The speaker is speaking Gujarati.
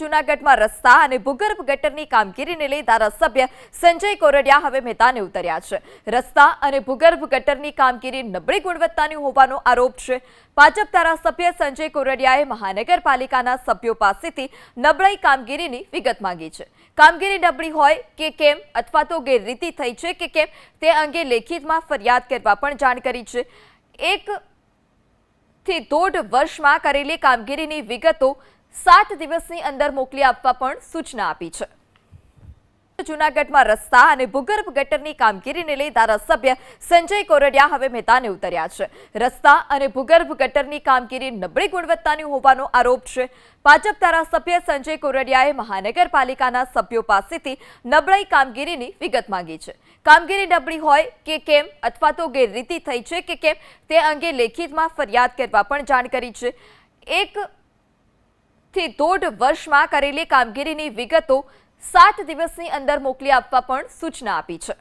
જૂનાગઢમાં રસ્તા અને ભૂગર્ભ ગટરની કામગીરીને લઈ ધારાસભ્ય સંજય કોરડિયા હવે મેદાને ઉતર્યા છે. રસ્તા અને ભૂગર્ભ ગટરની કામગીરી નબળી ગુણવત્તાની હોવાનો આરોપ છે. ભાજપ ધારાસભ્ય સંજય કોરડિયાએ મહાનગરપાલિકાના સભ્યો પાસેથી નબળાઈ કામગીરીની વિગત માંગી છે. કામગીરી નબળી હોય કે કેમ અથવા તો ગેરરીતિ થઈ છે કે કેમ તે અંગે લેખિતમાં ફરિયાદ કરવા પણ જાણ કરી છે. એક થી દોઢ વર્ષમાં કરેલી કામગીરીની વિગતો સાત દિવસની અંદર મોકલી આપવા પણ સૂચના આપી છે. જૂનાગઢમાં રસ્તા અને ભૂગર્ભ ગટરની કામગીરીને લઈ ધારાસભ્ય સંજય કોરડિયા હવે મેદાને ઉતર્યા છે. રસ્તા અને ભૂગર્ભ ગટરની કામગીરી નબળી ગુણવત્તાની હોવાનો આરોપ છે. ભાજપ ધારાસભ્ય સંજય કોરડિયાએ મહાનગરપાલિકાના સભ્યો પાસેથી નબળાઈ કામગીરીની વિગત માંગી છે. કામગીરી નબળી હોય કે કેમ અથવા તો ગેરરીતિ થઈ છે કે કેમ તે અંગે લેખિતમાં ફરિયાદ કરવા પણ જાણ કરી છે. એક થી દોઢ વર્ષમાં કરેલી કામગીરીની વિગતો સાત દિવસની અંદર મોકલી આપવા પણ સૂચના આપી છે.